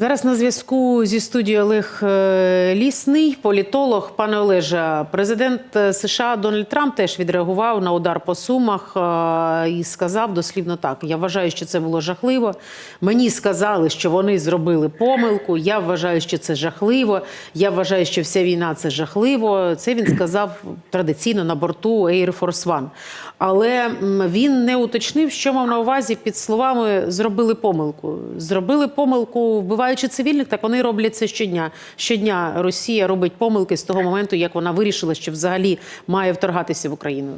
Зараз на зв'язку зі студією Олег е, Лісний, політолог. Пане Олеже, президент е, США Дональд Трамп теж відреагував на удар по сумах е, і сказав дослівно так: я вважаю, що це було жахливо. Мені сказали, що вони зробили помилку. Я вважаю, що це жахливо. Я вважаю, що вся війна це жахливо. Це він сказав традиційно на борту Air Force One. Але він не уточнив, що мав на увазі під словами зробили помилку. Зробили помилку, вбиваючи цивільних, так вони роблять це щодня. Щодня Росія робить помилки з того моменту, як вона вирішила, що взагалі має вторгатися в Україну.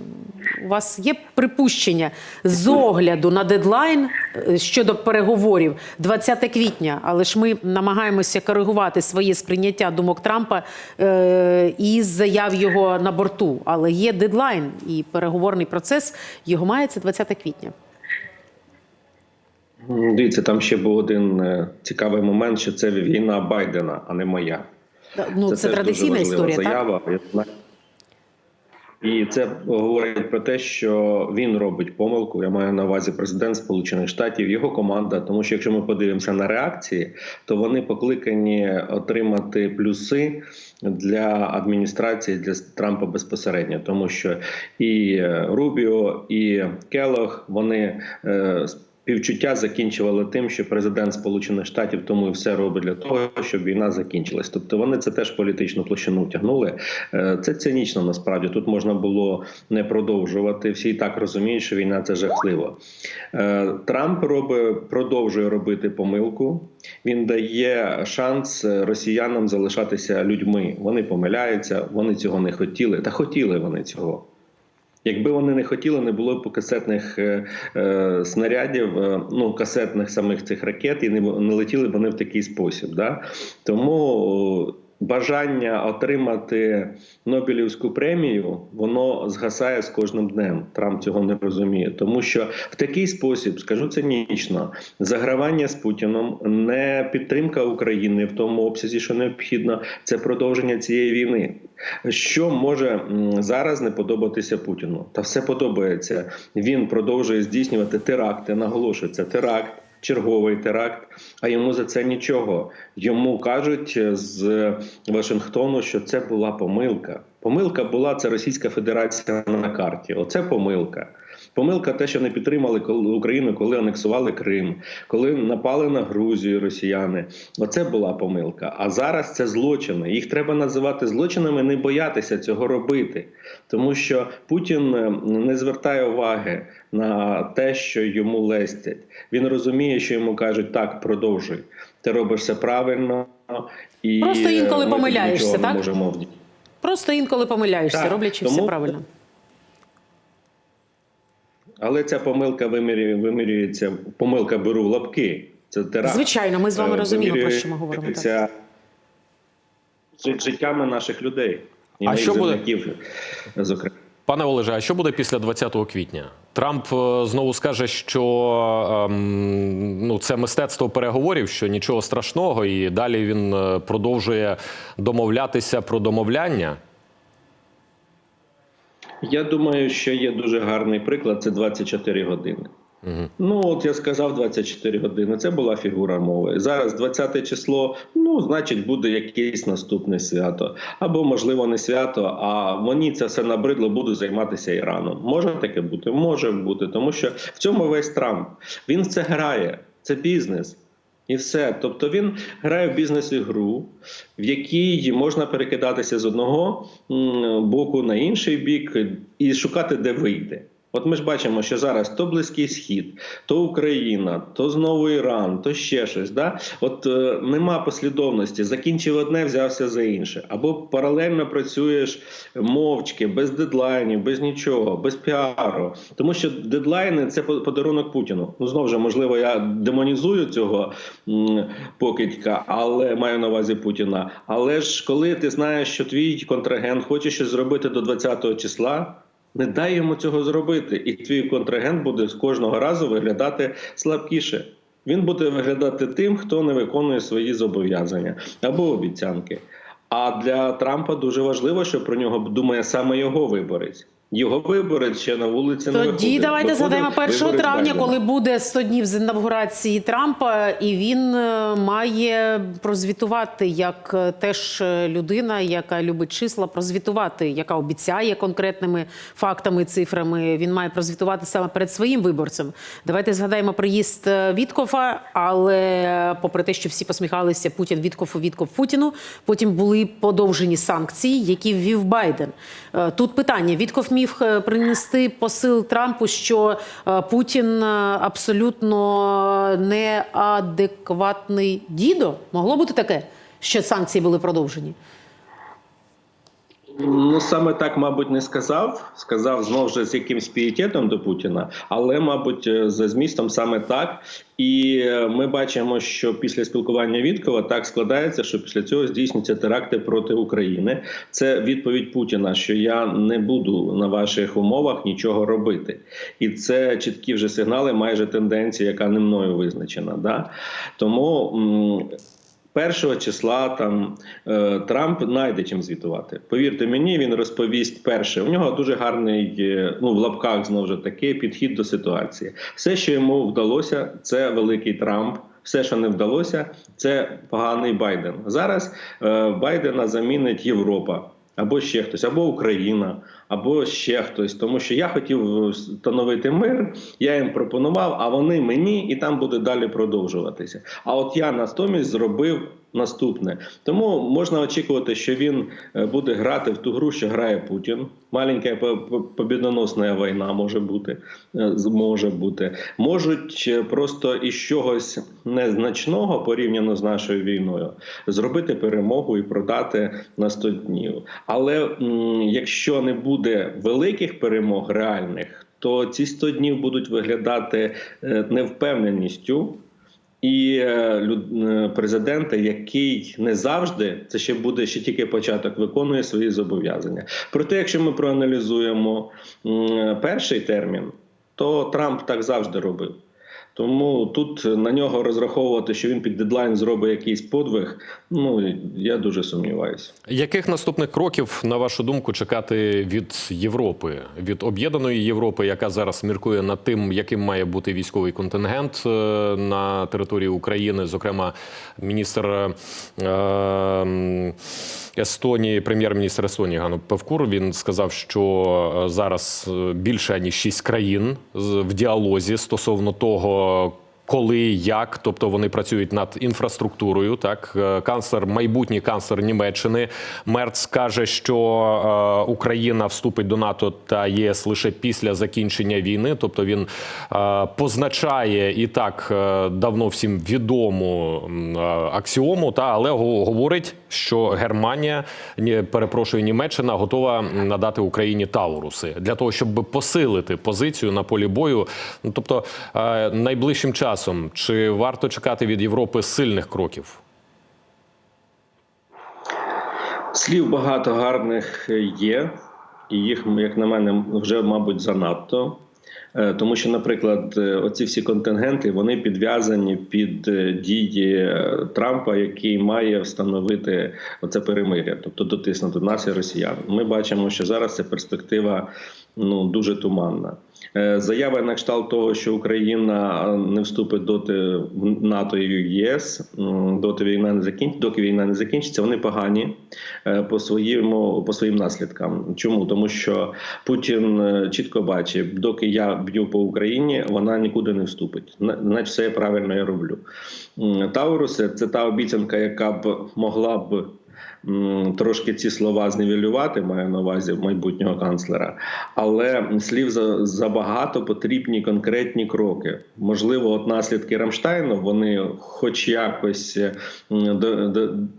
У вас є припущення з огляду на дедлайн е, щодо переговорів 20 квітня, але ж ми намагаємося коригувати своє сприйняття думок Трампа е, із заяв його на борту. Але є дедлайн і переговорний процес його мається 20 квітня. Дивіться, там ще був один е, цікавий момент, що це війна Байдена, а не моя. Ну це, дуже традиційна історія, заява. Знаю. І це говорить про те, що він робить помилку. Я маю на увазі президент Сполучених Штатів, його команда. Тому що якщо ми подивимося на реакції, то вони покликані отримати плюси для адміністрації для Трампа безпосередньо, тому що і е, Рубіо, і Келох вони. Е, Співчуття закінчували тим, що президент Сполучених Штатів тому і все робить для того, щоб війна закінчилась. Тобто вони це теж політичну площину тягнули. Е, Це цинічно насправді. Тут можна було не продовжувати. Всі і так розуміють, що війна це жахливо. Е, Трамп робить, продовжує робити помилку. Він дає шанс росіянам залишатися людьми. Вони помиляються, вони цього не хотіли. Та хотіли вони цього. Якби вони не хотіли, не було б касетних е, е, снарядів, е, ну касетних самих цих ракет, і не, не летіли б вони в такий спосіб. Да? Тому бажання отримати Нобелівську премію, воно згасає з кожним днем. Трамп цього не розуміє, тому що в такий спосіб, скажу цинічно, загравання з Путіном, не підтримка України в тому обсязі, що необхідно, це продовження цієї війни. Що може зараз не подобатися Путіну? Та все подобається. Він продовжує здійснювати теракти. Наголошую, це теракт. Черговий теракт, а йому за це нічого. Йому кажуть з Вашингтону, що це була помилка. Помилка була це Російська Федерація на карті. Оце помилка. Помилка те, що не підтримали Україну, коли анексували Крим, коли напали на Грузію росіяни. Оце була помилка. А зараз це злочини. Їх треба називати злочинами, не боятися цього робити, тому що Путін е, не звертає уваги на те, що йому лестять. Він розуміє, що йому кажуть так, продовжуй. Ти робиш все правильно і Просто інколи ми помиляєшся, так? можемо. Просто інколи помиляєшся, Так, роблячи тому- все правильно. Але ця помилка вимірює, вимірюється. Помилка беру в лапки. Це теракт. Звичайно, ми з вами Е, розуміємо, про що ми говоримо. Вимірюється життями наших людей і А що буде? зокрема. Пане Олеже, а що буде після 20 квітня? Трамп е, знову скаже, що ем, ну, це мистецтво переговорів, що нічого страшного, і далі він е, продовжує домовлятися про домовляння. Я думаю, що є дуже гарний приклад. Це 24 години. Ну, от я сказав 24 години. Це була фігура мови. Зараз 20 число. Ну, значить, буде якесь наступне свято. Або, можливо, не свято, а мені це все набридло, буду займатися Іраном. Може таке бути? Може бути, тому що в цьому весь Трамп. Він в це грає, це бізнес. І все. Тобто він грає в бізнес-ігру, в якій можна перекидатися з одного боку на інший бік і шукати, де вийде. От ми ж бачимо, що зараз то Близький Схід, то Україна, то знову Іран, то ще щось. Да? От е, нема послідовності. Закінчив одне, взявся за інше. Або паралельно працюєш мовчки, без дедлайнів, без нічого, без піару. Тому що дедлайни це по- подарунок Путіну. Ну знову ж, можливо, я демонізую цього покидька, але маю на увазі Путіна. Але ж коли ти знаєш, що твій контрагент хоче щось зробити до 20-го числа. Не дай йому цього зробити, і твій контрагент буде з кожного разу виглядати слабкіше. Він буде виглядати тим, хто не виконує свої зобов'язання або обіцянки. А для Трампа дуже важливо, що про нього думає саме його виборець. Його виборець ще на вулиці не Тоді виходить. давайте згадаємо 1 травня, Байдена. коли буде 100 днів з інавгурації Трампа, і він е, має прозвітувати як е, теж е, людина, яка любить числа, прозвітувати, яка обіцяє конкретними фактами, цифрами. Він має прозвітувати саме перед своїм виборцем. Давайте згадаємо приїзд Віткофа, але попри те, що всі посміхалися Путін Віткофу, Віткоф Путіну, потім були подовжені санкції, які ввів Байден. Тут питання: Віткоф міг е, принести посил Трампу, що е, Путін е, абсолютно неадекватний дідо. Могло бути таке, що санкції були продовжені. Ну саме так, мабуть, не сказав. Сказав знов же з якимсь пієтетом до Путіна, але, мабуть, е, за змістом саме так. І е, ми бачимо, що після спілкування Віткова так складається, що після цього здійснюються теракти проти України. Це відповідь Путіна, що я не буду на ваших умовах нічого робити, і це чіткі вже сигнали, майже тенденція, яка не мною визначена. Да? Тому. Першого числа там е, Трамп знайде чим звітувати. Повірте мені, він розповість перше. У нього дуже гарний е, ну в лапках знову ж таки підхід до ситуації. Все, що йому вдалося, це великий Трамп. Все, що не вдалося, це поганий Байден. Зараз е, Байдена замінить Європа. Або ще хтось, або Україна, або ще хтось. Тому що я хотів встановити мир, я їм пропонував, а вони мені, і там буде далі продовжуватися. А от я натомість зробив наступне. Тому можна очікувати, що він е, буде грати в ту гру, що грає Путін. Маленька по- по- побідоносна війна може бути. е, Може бути. Можуть е, просто із чогось незначного порівняно з нашою війною зробити перемогу і продати на 100 днів. Але якщо не буде великих перемог реальних, то ці 100 днів будуть виглядати невпевненістю. І е, е, президента, який не завжди це ще буде ще тільки початок, виконує свої зобов'язання. Проте, якщо ми проаналізуємо перший термін, то Трамп так завжди робив. Тому тут на нього розраховувати, що він під дедлайн зробить якийсь подвиг. Ну я дуже сумніваюся. Яких наступних кроків, на вашу думку, чекати від Європи, від об'єднаної Європи, яка зараз міркує над тим, яким має бути військовий контингент е, на території України? Зокрема, міністр е, Естонії, прем'єр-міністр Естонії Гану Певкур, він сказав, що е, зараз е, більше ніж шість країн в діалозі стосовно того. for Коли як, тобто вони працюють над інфраструктурою. Так, Е, канцлер, майбутній канцлер Німеччини Мерц каже, що е, Україна вступить до НАТО та ЄС лише після закінчення війни. Тобто він е, позначає і так давно всім відому аксіому, та але го- говорить, що Германія, ні, перепрошую, Німеччина готова надати Україні Тауруси для того, щоб посилити позицію на полі бою. Ну тобто найближчим часом чи варто чекати від Європи сильних кроків? Слів багато гарних є, і їх, як на мене, вже, мабуть, занадто. Е, Тому що, наприклад, е, оці всі контингенти вони підв'язані під е, дії Трампа, який має встановити оце перемир'я, тобто дотиснути нас і росіян. Ми бачимо, що зараз ця перспектива ну дуже туманна. Е, Заява на кшталт того, що Україна е, не вступить доти в НАТО і ЄС, доти війна не закінчиться, доки війна не закінчиться, вони погані е, по своєму по своїм наслідкам. Чому тому, що Путін чітко бачить, доки я б'ю по Україні, вона нікуди не вступить. На- Значить, все правильно я роблю. Тауруси це та обіцянка, яка б могла б. Трошки ці слова знівелювати, маю на увазі майбутнього канцлера, але слів за- забагато потрібні конкретні кроки. Можливо, от наслідки Рамштайну вони, хоч якось е,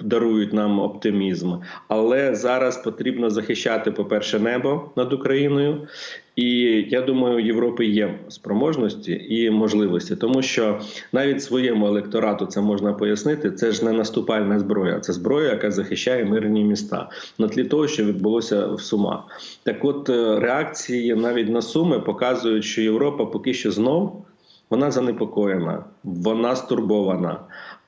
дарують нам оптимізм, але зараз потрібно захищати, по-перше, небо над Україною. І я думаю, у Європи є спроможності і можливості, тому що навіть своєму електорату це можна пояснити. Це ж не наступальна зброя, це зброя, яка захищає мирні міста на тлі того, що відбулося в Сумах. Так, от е, реакції навіть на суми показують, що Європа поки що знов вона занепокоєна, вона стурбована.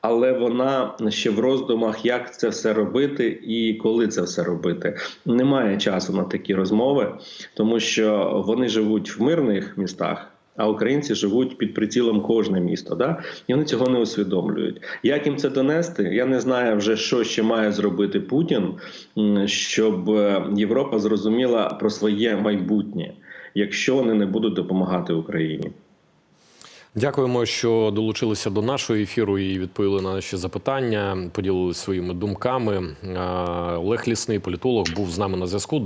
але вона ще в роздумах, як це все робити і коли це все робити. Немає часу на такі розмови, тому що вони живуть в мирних містах. А українці живуть під прицілом кожне місто, да і вони цього не усвідомлюють. Як їм це донести? Я не знаю вже, що ще має зробити Путін, щоб е, Європа зрозуміла про своє майбутнє, якщо вони не будуть допомагати Україні. Дякуємо, що долучилися до нашого ефіру і відповіли на наші запитання. Поділилися своїми думками. Олег Лісний, політолог, був з нами на зв'язку.